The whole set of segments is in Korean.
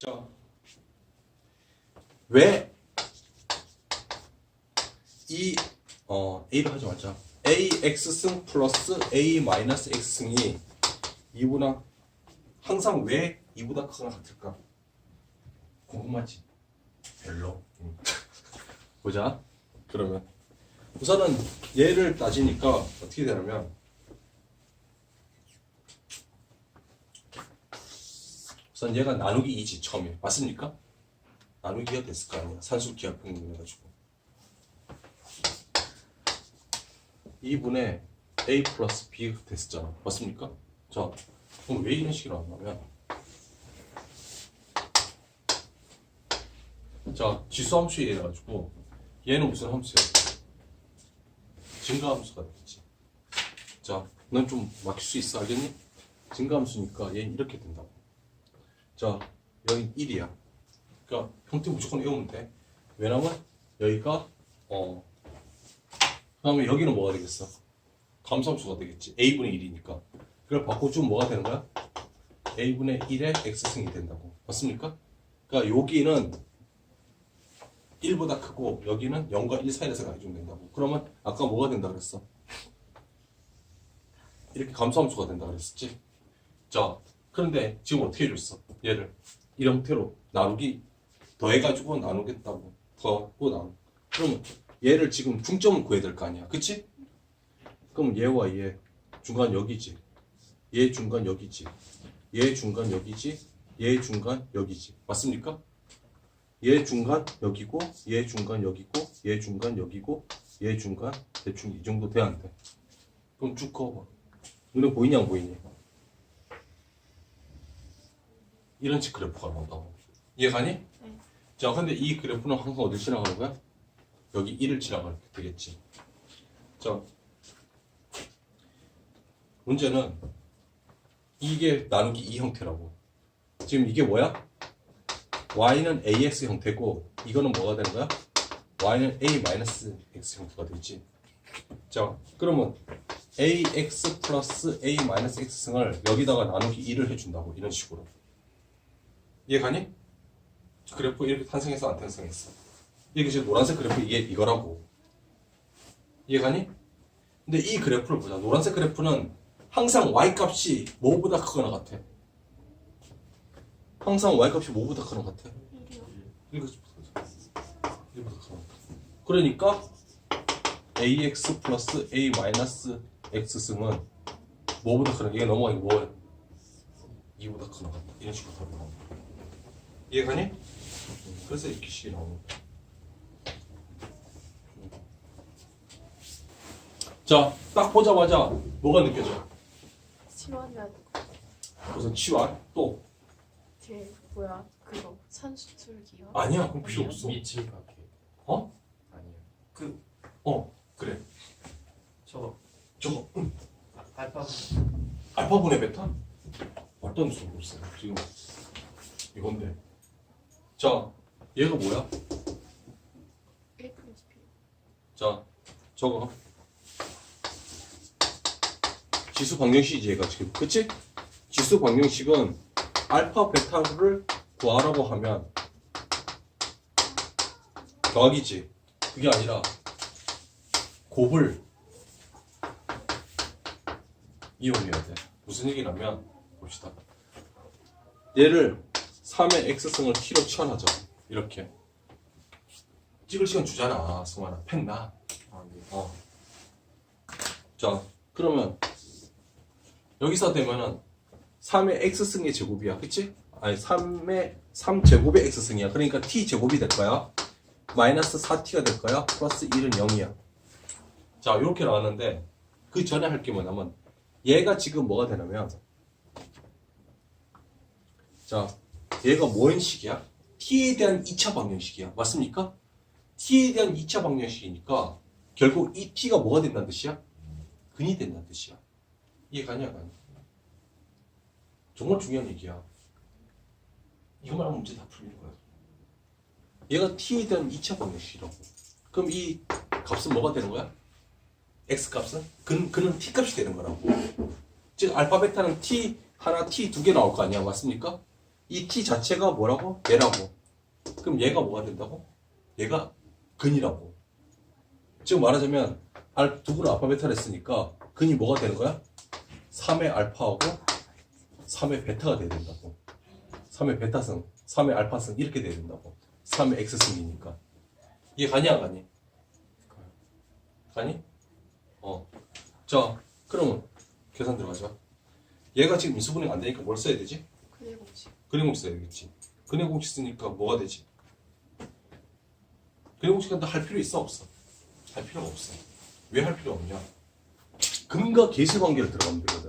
자, 왜 이, 어, A를 하지 말자. AX승 플러스 A 마이너스 X승이 2보다, 항상 왜 2보다 크거나 같을까? 궁금하지? 별로. 음. 보자. 그러면. 우선은 얘를 따지니까 어떻게 되냐면, 우선 얘가 나누기 2지, 처음에. 맞습니까? 나누기가 됐을 거 아니야. 산수기하 평균 해가지고. 2분의 a 플러스 b가 됐었잖아. 맞습니까? 자, 그럼 왜 이런 식으로 나오냐면 자, 지수 함수에 해가지고 얘는 무슨 함수야? 증가 함수가 되겠지. 자, 넌 좀 막힐 수 있어, 알겠니? 증가 함수니까 얘는 이렇게 된다고. 자, 여기 1이야. 그러니까 형태 무조건 외우면 돼. 왜냐면 여기가 어 그다음에 여기는 뭐가 되겠어? 감소함수가 되겠지. a분의 1이니까. 그걸 바꿔주면 뭐가 되는 거야? a분의 1의 x승이 된다고. 맞습니까? 그러니까 여기는 1보다 크고 여기는 0과 1 사이에서 가해주면 된다고. 그러면 아까 뭐가 된다 그랬어? 이렇게 감소함수가 된다 그랬었지? 자, 그런데 지금 어떻게 해줬어? 얘를 이 형태로 나누기 더해가지고 나누겠다고 더하고 나누. 그러면 얘를 지금 중점을 구해야 될 거 아니야, 그치? 그럼 얘와 얘 중간 여기지. 얘 중간 여기지. 얘 중간 여기지. 얘 중간 여기지. 맞습니까? 얘 중간 여기고, 얘 중간 여기고, 얘 중간 여기고, 얘 중간 대충 이 정도 돼야 안 돼. 그럼 쭉 그어봐. 눈에 보이냐 안 보이냐? 이런 식 그래프가 나온다고. 이해가니? 네. 자, 근데 이 그래프는 항상 어딜 지나가는 거야? 여기 1을 지나가게 되겠지. 자, 문제는 이게 나누기 2 형태라고. 지금 이게 뭐야? y는 ax 형태고 이거는 뭐가 되는 거야? y는 a-x 형태가 되지. 자, 그러면 ax 플러스 a-x승을 여기다가 나누기 2를 해준다고 이런 식으로. 이해가니? 그래프 이렇게 탄생해서 안 탄생했어. 이게 지금 노란색 그래프 이게 이거라고. 이해가니? 근데 이 그래프를 보자. 노란색 그래프는 항상 y 값이 뭐보다 크거나 같아. 항상 y 값이 뭐보다 크거나 같아. 1이요. 이거 이거보다 크거나 같아. 그러니까 ax 플러스 a 마이너스 x 승은 뭐보다 크나? 이게 넘어가니 뭐야? 2보다 크거나 같다. 이런 식으로 답이 나온다. 이해가니? 그래서 이렇게 식이 나오는 거야. 자, 딱 보자마자 뭐가 느껴져? 치환해야 되고 우선 치환 또 뒤에 뭐야 그거 산수툴기요? 아니야 그럼 필요 없어. 미칠각해 어? 아니에요 그 어 그래 저거 저거 응. 아, 알파 알파분의 베타 말도 안 되는 없어요 지금 이건데 자 얘가 뭐야? 1 플러스 B 자 저거. 지수 방정식이지 얘가 지금. 그치? 지수 방정식은 알파 베타를 구하라고 하면 더하기지. 그게 아니라 곱을 이용해야 돼. 무슨 얘기냐면 봅시다. 얘를 3의 x승을 t로 치환하자 이렇게 찍을 시간 주잖아 승환아 펜 나 아, 네. 어. 자, 그러면 여기서 되면은 3의 x승의 제곱이야. 그치? 아니, 3의 3제곱의 x승이야. 그러니까 t 제곱이 될 거야. 마이너스 4t가 될 거야. 플러스 1은 0이야. 자, 이렇게 나왔는데 그 전에 할 게 뭐냐면 얘가 지금 뭐가 되냐면 자, 얘가 뭔 식이야? t에 대한 2차 방정식이야. 맞습니까? t에 대한 2차 방정식이니까 결국 이 t가 뭐가 된다는 뜻이야? 근이 된다는 뜻이야. 이해 가냐, 가냐? 정말 중요한 얘기야. 이거만 하면 문제 다 풀리는 거야. 얘가 t에 대한 2차 방정식이라고. 그럼 이 값은 뭐가 되는 거야? x 값은? 근, 근은 t 값이 되는 거라고. 즉, 알파, 베타는 t 하나, t 두 개 나올 거 아니야. 맞습니까? 이 t 자체가 뭐라고? 얘라고. 그럼 얘가 뭐가 된다고? 얘가 근이라고. 지금 말하자면 알 두구를 알파 베타를 했으니까 근이 뭐가 되는 거야? 3의 알파하고 3의 베타가 돼야 된다고. 3의 베타승, 3의 알파승 이렇게 돼야 된다고. 3의 x승이니까. 이해 가니 안 가니? 가니? 어. 자, 그러면 계산 들어가자. 얘가 지금 인수분해가 안 되니까 뭘 써야 되지? 그대 공식. 근해 공식 써야겠지. 근해 공식 쓰니까 뭐가 되지? 근해 공식 한테 할 필요 있어 없어? 할 필요가 없어. 왜 할 필요 없냐? 근과 계수 관계를 들어가면 되거든.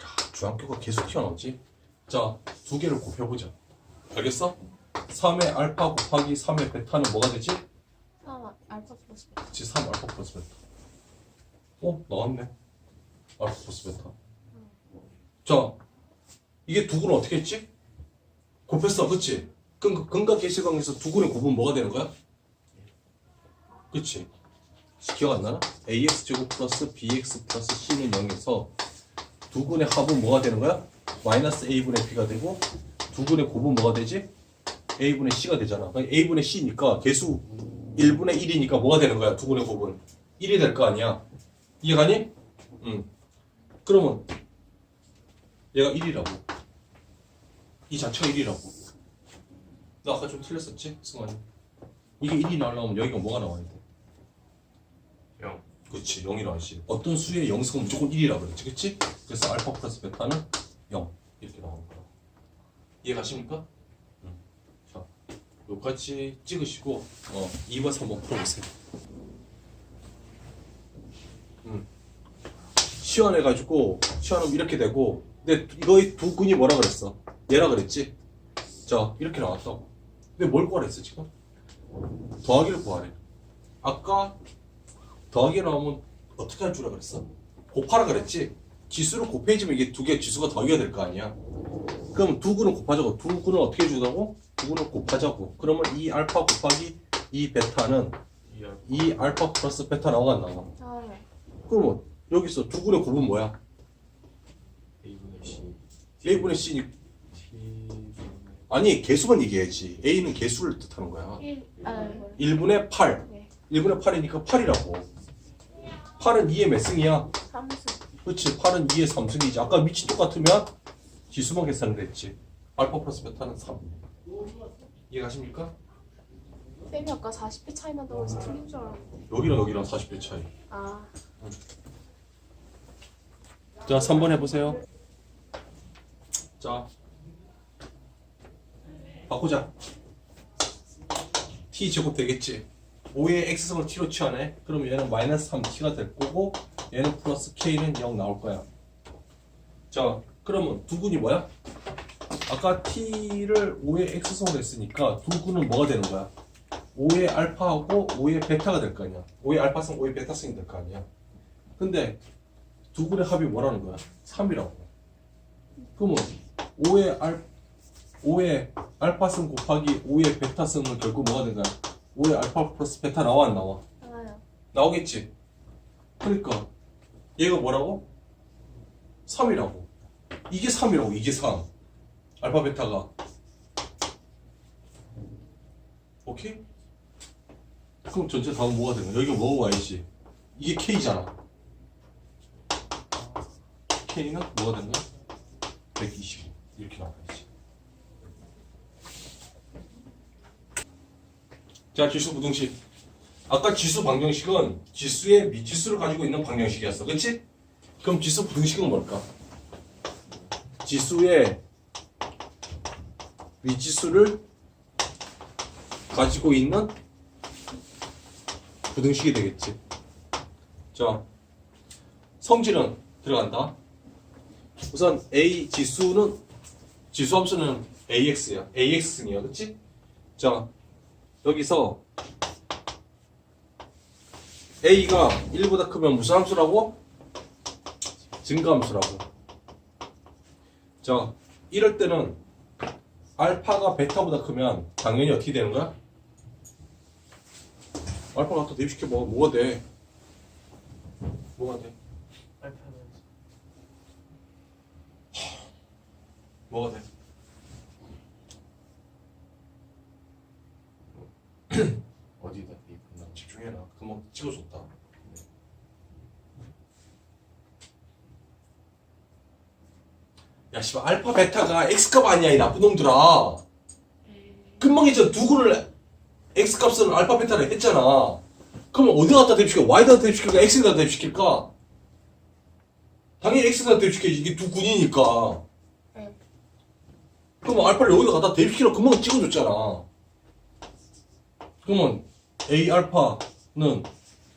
야, 중학교가 계속 튀어나오지? 자, 두 개를 곱해보자. 알겠어? 3의 알파 곱하기 3의 베타는 뭐가 되지? 3 알파 플러스 베타. 그치 3 알파 플러스 베타 어? 나왔네 알파 플러스 베타 자 이게 두 구는 어떻게 했지? 곱했어 그치? 근, 근과 계시광에서 두 구는 곱으면 뭐가 되는 거야? 그치? 기억 안 나나? ax 제곱 플러스 bx 플러스 c는 0에서 두근의 합은 뭐가 되는 거야? 마이너스 a분의 b가 되고 두근의 곱은 뭐가 되지? a분의 c가 되잖아 그러니까 a분의 c니까 개수 1분의 1이니까 뭐가 되는 거야? 두근의 곱은 1이 될 거 아니야 이해가니? 응 그러면 얘가 1이라고 이 자체가 1이라고 나 아까 좀 틀렸었지? 승환이 이게 1이 나오려면 여기가 뭐가 나와야 돼? 0 그치 0이 나와야지 어떤 수의 영승은 무조건 1이라 그랬지 그치? 그래서 알파 플러스 베타는 0 이렇게 나오는 거야 이해 가십니까? 응. 자 여기까지 찍으시고 어 2번 3번 풀어보세요 음. 시연해가지고 시연하면 이렇게 되고 근데 이거의 두 근이 뭐라 그랬어? 얘라 그랬지? 자 이렇게 나왔다고 근데 뭘 구하랬어 지금? 더하기를 구하래 아까 더하기 나오면 어떻게 할줄 알아 그랬어? 곱하라 그랬지? 지수를 곱해지면 이게 두 개 지수가 더하기가 될거 아니야? 그럼 두 근을 곱하자고. 두 근을 어떻게 해주자고? 두 근을 곱하자고. 그러면 이 알파 곱하기 이 베타는 2알 이 알파 플러스 베타 나와 안 나와? 아, 그러면 여기서 두 근의 곱은 뭐야? A분의 C A분의 C니 T분의 아니 개수만 얘기해야지. A는 개수를 뜻하는 거야. 1, 아, 뭐야. 1분의 8. 네. 1분의 8이니까 8이라고. 8은 2의 몇 승이야? 3수. 그렇지 8은 2의 3승이지 아까 밑이 똑같으면 지수만 계산을 했지 알파 플러스 베타는 3 이해가십니까? 쌤이 아까 40배 차이 난다고 해서 틀린 줄 알았는데. 여기랑 여기랑 40배 차이 아, 자 3번 해보세요 자 바꾸자 t 제곱 되겠지 5의 x승을 t로 취하네 그러면 얘는 마이너스 3t가 될 거고 얘는 플러스 k는 0 나올 거야 자 그러면 두 군이 뭐야? 아까 t를 5의 x승으로 했으니까 두 군은 뭐가 되는 거야? 5의 알파하고 5의 베타가 될 거 아니야 5의 알파승 5의 베타승이 될 거 아니야 근데 두 군의 합이 뭐라는 거야? 3이라고. 그러면 5의 알 5의 알파승 곱하기 5의 베타승은 결국 뭐가 된 거야? 5의 알파 플러스 베타 나와 안 나와? 나와요. 나오겠지. 그러니까 얘가 뭐라고? 3이라고. 이게 3이라고. 이게 3. 알파 베타가. 오케이? 그럼 전체 답은 뭐가 거야? 여기가 뭐고 와야지. 이게 K잖아. K는 뭐가 거야? 125 이렇게 나와야지. 자 지수 부등식. 아까 지수 방정식은 지수의 미지수를 가지고 있는 방정식이었어. 그렇지? 그럼 지수 부등식은 뭘까? 지수의 미지수를 가지고 있는 부등식이 되겠지. 자, 성질은 들어간다. 우선 A 지수는 지수 함수는 AX야. AX승이야. 그치? 자, 여기서 A가 1보다 크면 무슨 함수라고? 증가함수라고. 자, 이럴 때는 알파가 베타보다 크면 당연히 어떻게 되는 거야? 알파 갖다 대입시켜 봐. 뭐가 돼? 뭐가 돼? 알파는 뭐가 돼? 어디다 대입한다 집중해라. 금방 찍어줬다. 야, 씨발, 알파, 베타가 X값 아니야, 이 나쁜 놈들아. 금방 이제 누구를 X값은 알파, 베타를 했잖아. 그러면 어디 갖다 대입시켜? Y에다 대입시킬까? X에다 대입시킬까? 당연히 X에다 대입시켜야지. 이게 두 군이니까. 네. 그러면 알파를 여기다 갖다 대입시키라고 금방 찍어줬잖아. 그러면 A 알파는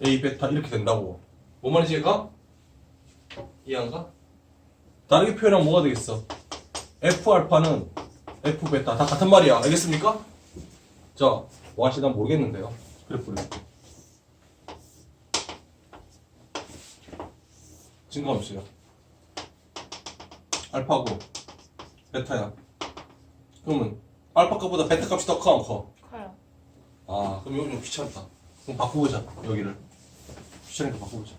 A 베타 이렇게 된다고. 뭔 말인지 얘가? 이해한가? 다르게 표현하면 뭐가 되겠어? F 알파는 F 베타 다 같은 말이야. 알겠습니까? 자, 뭐 하시나 모르겠는데요. 그래프를. 증거함수요. 알파고 베타야. 그러면 알파 값보다 베타 값이 더 커, 안 커? 커요. 아, 그럼 여기 좀 귀찮다. 그럼 바꾸보자, 여기를. 귀찮으니까 바꾸보자.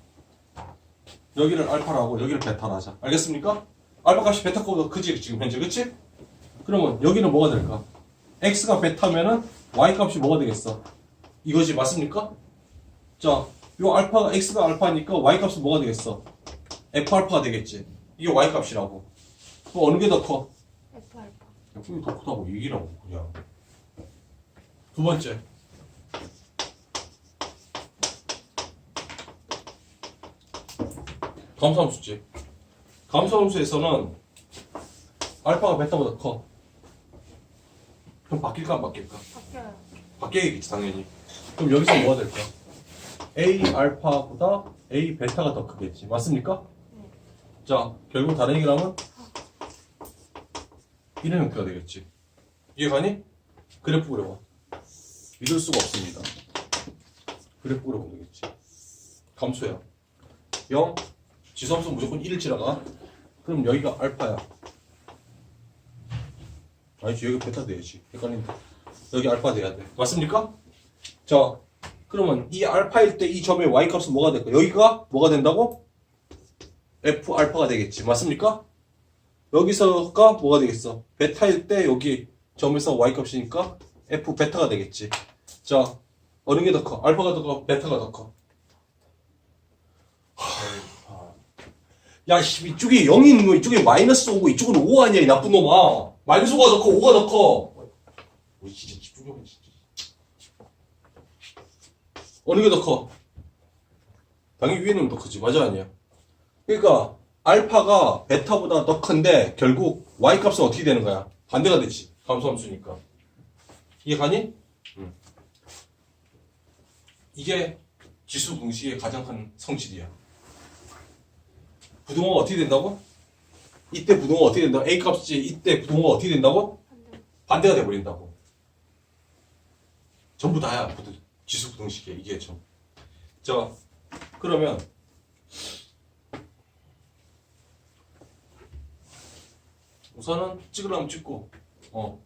여기를 알파라고, 여기를 베타라 하자. 알겠습니까? 알파 값이 베타 값보다 크지, 지금 현재, 그치? 그러면 여기는 뭐가 될까? x가 베타면은 y 값이 뭐가 되겠어? 이거지, 맞습니까? 자, 요 알파가, x가 알파니까 y 값은 뭐가 되겠어? f 알파가 되겠지. 이게 y 값이라고. 그럼 어느 게 더 커? F 알파. 야, 그게 더 크다고 얘기라고, 그냥. 두 번째. 감소함수지. 감소함수에서는 알파가 베타보다 커. 그럼 바뀔까 안 바뀔까? 바뀌어요. 바뀌겠지 당연히. 그럼 여기서 뭐가 될까? A 알파보다 A 베타가 더 크겠지. 맞습니까? 네. 자, 결국 다른 얘기를 하면 이런 형태가 되겠지. 이해가니? 그래프 그려봐. 믿을 수가 없습니다. 그래프 그려보면 되겠지. 감소야. 0, 지수함수 무조건 1을 지나가. 그럼 여기가 알파야. 아니지, 여기 베타 돼야지. 헷갈린다. 여기 알파 돼야 돼. 맞습니까? 자, 그러면 이 알파일 때 이 점의 y 값은 뭐가 될까? 여기가 뭐가 된다고? f 알파가 되겠지. 맞습니까? 여기서가 뭐가 되겠어? 베타일 때 여기 점에서 y 값이니까 f 베타가 되겠지. 자, 어느 게 더 커? 알파가 더 커? 베타가 더 커? 알파 야, 씨, 이쪽에 0이 있는 거, 이쪽에 마이너스 5고, 이쪽은 5 아니야, 이 나쁜 놈아. 마이너스 5가 더 커, 5가 더 커. 우리 진짜 집중력이 진짜. 어느 게 더 커? 당연히 위에 는 더 크지, 맞아, 아니야? 그러니까, 알파가 베타보다 더 큰데, 결국, y 값은 어떻게 되는 거야? 반대가 되지. 감소함수니까. 이해 가니? 응. 이게 지수 공식의 가장 큰 성질이야. 부동호가 어떻게 된다고? 이때 부동호가 어떻게 된다고? A 값이 이때 부동호가 어떻게 된다고? 반대. 반대가 돼버린다고. 전부 다야. 지수 부동식이야. 이게 좀. 자, 그러면 우선은 찍으려면 찍고, 어.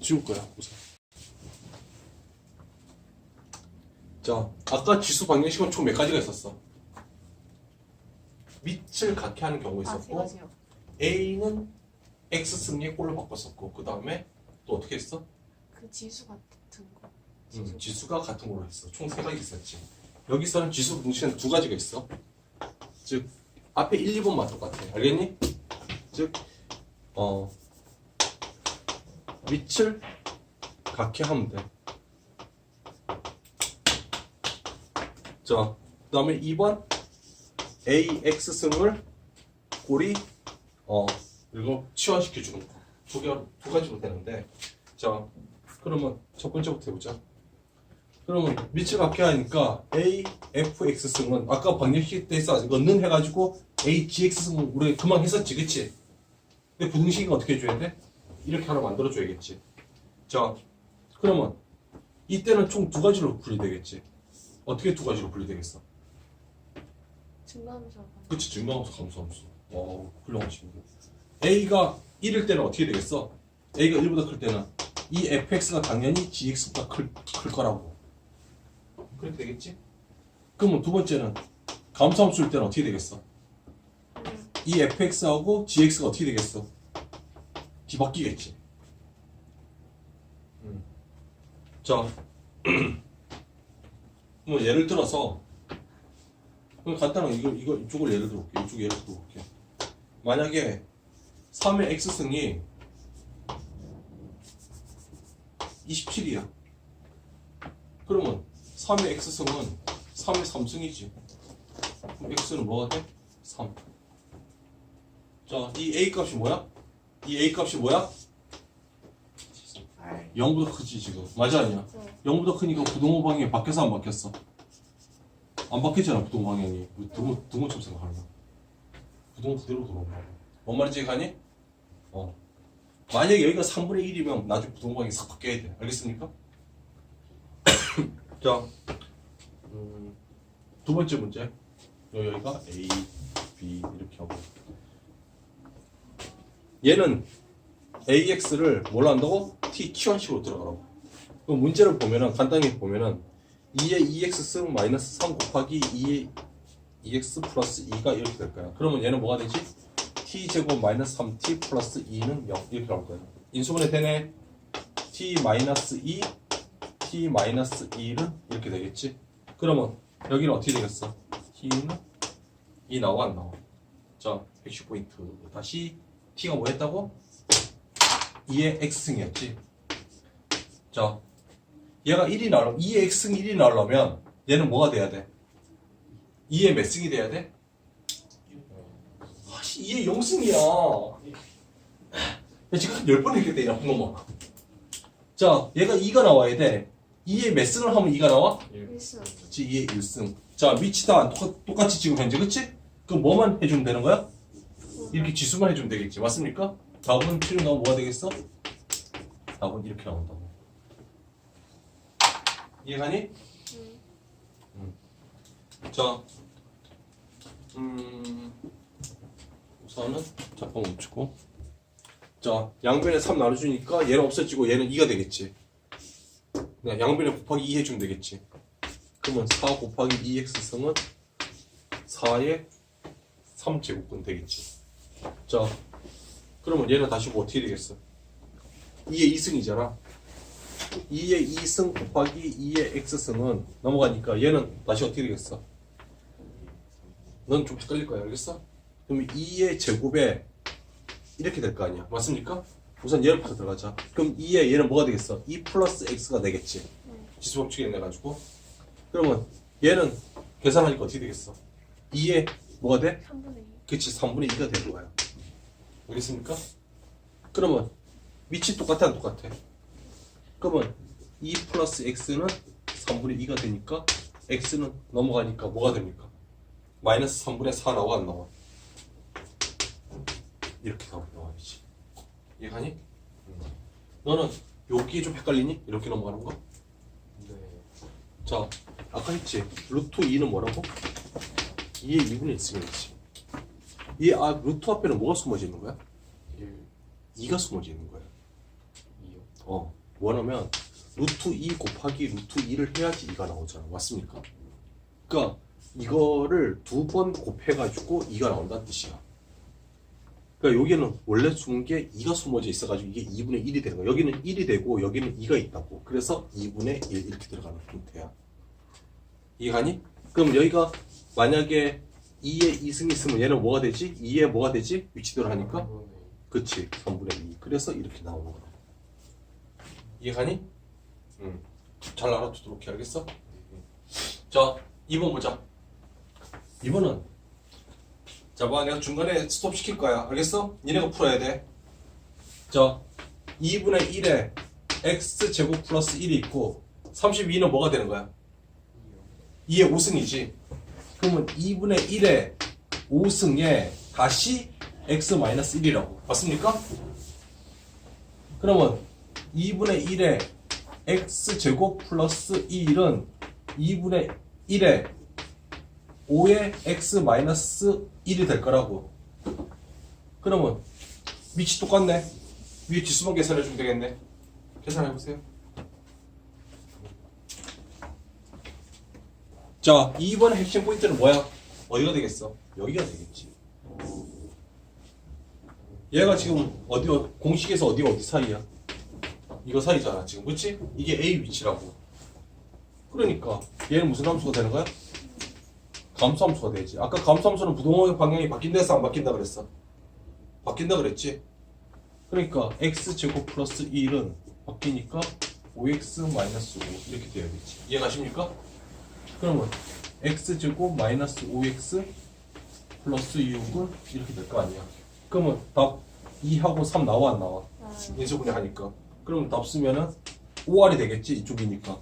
지울 거야, 우선. 자, 아까 지수 방정식은 총 몇 가지가 있었어? 밑을 갖게 하는 경우가 아, 세 있었고, 가지요. A는 X 승리의 꼴로 바꿨었고, 그 다음에 또 어떻게 했어? 그 지수 같은 거. 음, 지수가 같은 걸로 했어. 총 세 가지 있었지. 여기서는 지수 분식은 두 가지가 있어. 즉, 앞에 1, 2번만 똑같아. 알겠니? 즉, 어, 밑을 갖게 하면 돼. 자, 그 다음에 2번, AX승을 꼴이, 어, 이거 치환시켜 주는 거. 두 개, 두 가지로 되는데, 자, 그러면 첫 번째부터 해보자. 그러면 밑을 갖게 하니까 A, F, X 승은 아까 방정식 때 했어. 이거는 해가지고 A, G, X 승은 우리 그만 했었지, 그치? 근데 부등식은 어떻게 해줘야 돼? 이렇게 하나 만들어줘야겠지. 자, 그러면 이때는 총 두 가지로 분리되겠지. 어떻게 두 가지로 분리되겠어? 증가하면서 그치, 증가함수, 감소함수. 어, 훌륭하십니다. A가 1일 때는 어떻게 되겠어? A가 1보다 클 때는 이 fx가 당연히 gx보다 클, 클 거라고. 그렇게 되겠지? 그러면 두 번째는 감소함수일 때는 어떻게 되겠어? 음, 이 fx하고 gx가 어떻게 되겠어? 뒤바뀌겠지. 음. 자, 뭐 예를 들어서 간단하게 이거 이거 이쪽을 예를 들어 볼게. 이쪽 예를 들어 볼게. 만약에 3의 x승이 27이야. 그러면 3의 x승은 3의 3승이지. 그럼 x는 뭐가 돼? 3. 자, 이 a 값이 뭐야? 이 a 값이 뭐야? 아이 0보다 크지 지금. 맞아 아니야? 0보다 크니까 부동호 방향이 바뀌어서 안 바뀌었어? 안 바뀌었잖아 부동호 방향이. 뭐 등호, 등호처럼 생각하는. 부동호 그대로 거야. 뭔 말인지 가니? 어. 만약에 여기가 3분의 1이면 나중에 부동호 방향이 싹 바뀌어야 돼. 알겠습니까? 자, 음, 두 번째 문제. 여기가 A, B 이렇게 하고. 얘는 AX를 뭘로 한다고? T, T1식으로 들어가라고. 그럼 문제를 보면은, 간단히 보면은, 2의 2X승 마이너스 3 곱하기 2의 2X 플러스 2가 이렇게 될 거야. 그러면 얘는 뭐가 되지? T제곱 마이너스 3T 플러스 2는 0. 이렇게 나올 거야. 인수분해 되네. T 마이너스 2, T 마이너스 2는 이렇게 되겠지? 그러면 여기는 어떻게 되겠어? T는 2 나와 안 나와? 자, 110포인트. 다시 T가 뭐 했다고? 2의 X승이었지. 자, 얘가 1이 나올 2의 X승 1이 나오려면 얘는 뭐가 돼야 돼? 2의 몇 승이 돼야 돼? 아씨, 2의 0승이야. 야, 지금 한 10번 했겠다, 나쁜 놈아. 자, 얘가 2가 나와야 돼. 2의 몇 승을 하면 2가 나와? 1승. 그치, 2의 1승. 자, 위치다 똑같, 똑같 이 지금 현재, 그치? 그럼 뭐만 해주면 되는 거야? 이렇게 지수만 해주면 되겠지. 맞습니까? 답은 필요 나오면 뭐가 되겠어? 답은 이렇게 나온다고. 이해가니? 음. 자, 음, 우선은 잠깐 멈추고. 자, 양변에 3 나눠주니까 얘는 없어지고 얘는 2가 되겠지. 그냥 양변에 곱하기 2 해주면 되겠지. 그러면 4 곱하기 2x승은 4의 3제곱근 되겠지. 자, 그러면 얘는 다시 뭐 어떻게 되겠어? 2의 2승이잖아. 2의 2승 곱하기 2의 x승은 넘어가니까 얘는 다시 어떻게 되겠어? 넌좀 헷갈릴 거야, 알겠어? 그럼 2의 제곱에 이렇게 될 거 아니야. 맞습니까? 우선 얘를 파서 들어가자. 그럼 2의 얘는 뭐가 되겠어? 2 플러스 x가 되겠지. 지수 법칙에 내가지고. 그러면 얘는 계산하니까 어떻게 되겠어? 2의 뭐가 돼? 3분의 2. 그치 3분의 2가 되는 거야 알겠습니까? 그러면 위치 똑같아 안 똑같아? 그러면 2 플러스 x는 3분의 2가 되니까 x는 넘어가니까 뭐가 됩니까? 마이너스 3분의 4 나와 안 나와? 이렇게 나와, 나와야지 이해가니? 너는 여기에 좀 헷갈리니? 이렇게 넘어가는 거? 네 자 아까 했지 루트 2는 뭐라고? 2의 2분의 1승이었지 이 아, 루트 앞에는 뭐가 숨어져 있는 거야? 1 2가 숨어져 있는 거야 2요 어 뭐냐면 루트 2 곱하기 루트 2를 해야지 2가 나오잖아. 맞습니까? 그러니까 이거를 두 번 곱해가지고 2가 나온다는 뜻이야. 그러니까 여기는 원래 숨은 게 2가 숨어져 있어가지고 이게 2분의 1이 되는 거야. 여기는 1이 되고 여기는 2가 있다고. 그래서 2분의 1 이렇게 들어가는 형태야. 이해가니? 그럼 여기가 만약에 2에 2승이 있으면 얘는 뭐가 되지? 2에 뭐가 되지? 위치대로 하니까? 그치. 3분의 2 그래서 이렇게 나오는 거야 이해가니? 응. 잘 알아두도록 해 알겠어? 자 2번 보자 2번은 자 봐, 내가 중간에 스톱 시킬 거야 알겠어? 니네가 풀어야 돼자 2분의 1에 x제곱 플러스 1이 있고 32는 뭐가 되는 거야? 2의 5승이지. 그러면 2분의 1의 5승에 다시 x-1이라고. 맞습니까? 그러면 2분의 1의 x제곱 플러스 1은 2분의 1의 5의 x-1이 될 거라고. 그러면 위치 똑같네. 위에 지수만 계산해 주면 되겠네. 계산해 보세요. 자, 2번의 핵심 포인트는 뭐야? 어디가 되겠어? 여기가 되겠지. 얘가 지금 어디 어- 공식에서 어디 어디 사이야? 이거 사이잖아 지금 그치? 이게 A 위치라고 그러니까 얘는 무슨 함수가 되는 거야? 감수함수가 되지 아까 감수함수는 부동의 방향이 바뀐다 해서 안 바뀐다 그랬어 바뀐다 그랬지? 그러니까 x제곱 플러스 1은 바뀌니까 5x 마이너스 5 이렇게 돼야겠지 이해가십니까? 그러면 x제곱 마이너스 5x 플러스 6은 이렇게 될 거 아니야 그러면 답 2하고 3 나와 안 나와? 아, 인수분해 하니까 그럼 답 쓰면은 5R이 되겠지 이쪽이니까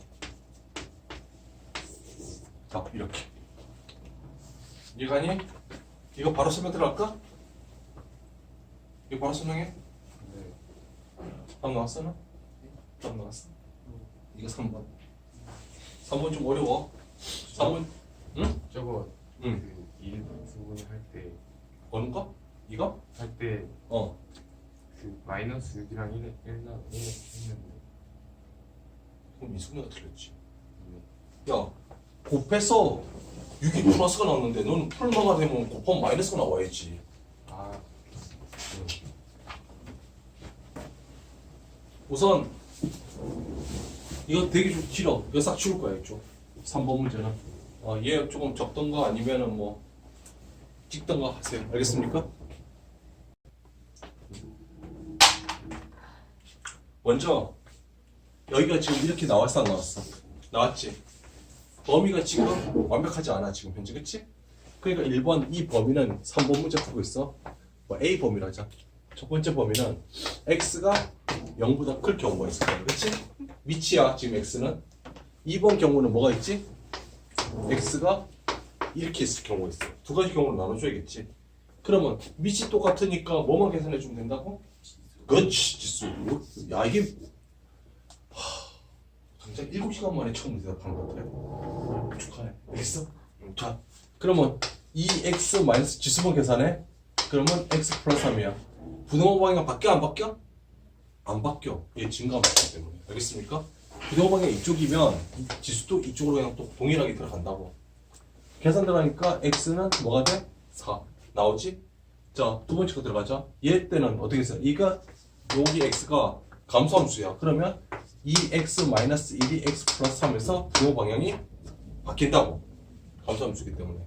답 이렇게 이해가니? 이거 바로 설명 들어갈까? 이거 바로 설명해? 네. 답 나왔어 나? 답 나왔어? 이거 3번 3번 좀 어려워 3번 저거 응그 일부분이 할때 어느 거? 이거? 할때 어 그 마이너스 6이랑 1, 1 나, 1 했는데. 그럼 이승우가 틀렸지. 네. 야 곱해서 6이 플러스가 나왔는데 너는 풀마가 되면 곱하면 마이너스가 나와야지. 아 우선 이거 되게 좀 길어. 이거 싹 치울 거야 이쪽. 3번 문제는. 어, 얘 조금 적던가 아니면은 뭐 찍던가 하세요. 알겠습니까? 먼저 여기가 지금 이렇게 나왔어 안 나왔어? 나왔지 범위가 지금 완벽하지 않아 지금 현재 그치? 그러니까 1번 이 범위는 3번 문제 풀고 있어 뭐 A 범위로 하자 첫 번째 범위는 x가 0보다 클 경우가 있을 거야 그치? 위치야 지금 x는 2번 경우는 뭐가 있지? x가 이렇게 있을 경우가 있어 두 가지 경우로 나눠줘야겠지 그러면 위치 똑같으니까 뭐만 계산해 주면 된다고? 그렇지 지수 야 이게 하, 당장 7시간 만에 처음 대답하는 것 같아 축하해 알겠어? 응, 자 그러면 2x 마이너스 지수번 계산해 그러면 x 플러스 3이야 부동호 방향 바뀌어 안 바뀌어? 안 바뀌어 얘 증가함수기 때문에 알겠습니까? 부동호 방향 이쪽이면 이 지수도 이쪽으로 그냥 또 동일하게 들어간다고 계산 들어가니까 x는 뭐가 돼? 4 나오지? 자 두 번째 거 들어가자 얘 때는 어떻게 했어요? 이가 여기 x가 감소함수야 그러면 2x 마이너스 1이 x 플러스 3에서 부호 방향이 바뀐다고 감소함수기 때문에.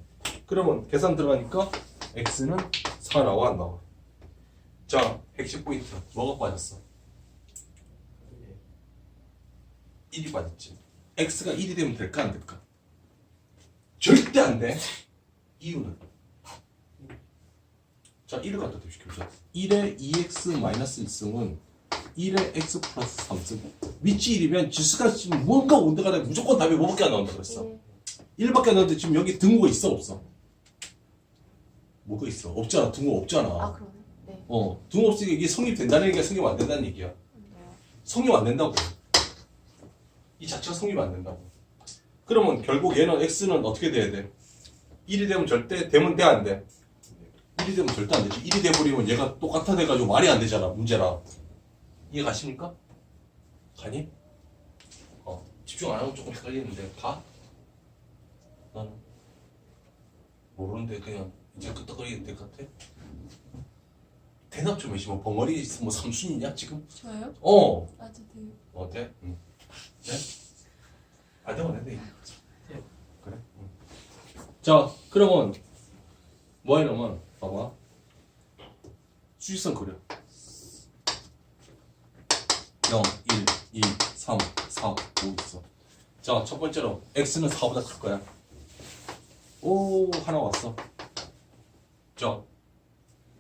그러면 계산 들어가니까 x는 4 나와 안 나와. 자 핵심 포인트. 뭐가 빠졌어? 1이 빠졌지. x가 1이 되면 될까 안 될까? 절대 안 돼. 이유는 자 1을 갖다 대시켜보자 1의 2x 마이너스 1승은 1의 x 플러스 3승 위치 1이면 지수가 지금 뭔가 온데 간에 무조건 답이 뭐밖에 안 나온다 그랬어 네. 1밖에 안 나오는데 지금 여기 등호가 있어 없어? 뭐가 있어? 없잖아 등호 없잖아 아 그러네. 네. 어 등호 없으니까 이게 성립된다는 얘기가 성립 안 된다는 얘기야 성립 안 된다고 이 자체가 성립 안 된다고 그러면 결국 얘는 x는 어떻게 돼야 돼? 1이 되면 절대 되면 돼 안 돼? 1이 되면 절대 안 되지 1이 돼버리면 얘가 똑같아 돼가지고 말이 안 되잖아 문제라 이해 가십니까? 가니? 어 집중 안 하면 조금 헷갈리는데 가? 나는 모르는데 그냥 이제 끄떡거리게 될것 같아 대답 좀 해지 뭐 벙어리 뭐 삼순이냐 지금? 저요? 어 아, 저 되게 어때? 응. 네? 안 되면 안 돼. 그래? 응. 자, 그러면 뭐 해놓으면 봐봐. 수직선 그려. 0, 1, 2, 3, 4, 5 있어. 자, 첫 번째로 x는 4보다 클 거야. 오, 하나 왔어. 자,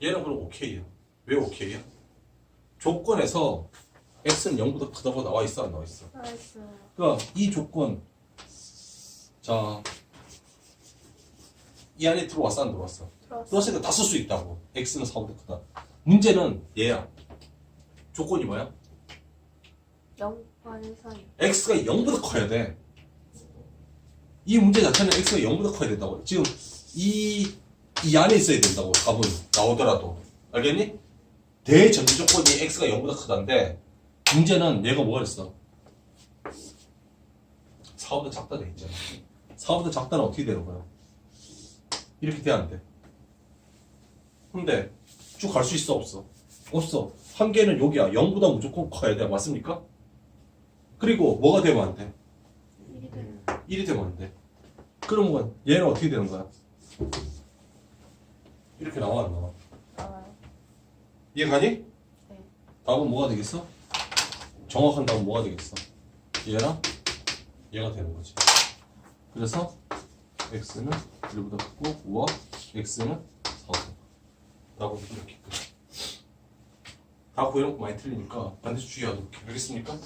얘는 그럼 오케이야. 왜 오케이야? 조건에서 x는 0보다 크다고 나와 있어 안 나와 있어? 나이스. 그러니까 이 조건 자 이 안에 들어왔어 안 들어왔어? 들어왔으니까 다 쓸 수 있다고 x는 4보다 크다 문제는 얘야 조건이 뭐야? 0과 1 사이. x가 0보다 커야 돼 이 문제 자체는 x가 0보다 커야 된다고 지금 이, 이 안에 있어야 된다고 답은 나오더라도 알겠니? 대전제 조건이 x가 0보다 크다는데 문제는 얘가 뭐가 됐어? 4보다 작다 돼 있잖아 4보다 작다는 어떻게 되는 거야? 이렇게 돼야 안 돼. 근데 쭉 갈 수 있어 없어? 없어. 한 개는 여기야. 0보다 무조건 커야 돼. 맞습니까? 그리고 뭐가 되면 안 돼? 1이 돼. 1이 되면 안 돼. 그러면 얘는 어떻게 되는 거야? 이렇게 나와 안 나와? 나와요. 이해가니? 네. 답은 뭐가 되겠어? 정확한 답은 뭐가 되겠어? 얘랑 얘가 되는 거지. 그래서 x는 1보다 크고 우와 x는 4고 라고 이렇게 다 고해놓고 많이 틀리니까 반드시 주의하도록 해. 알겠습니까?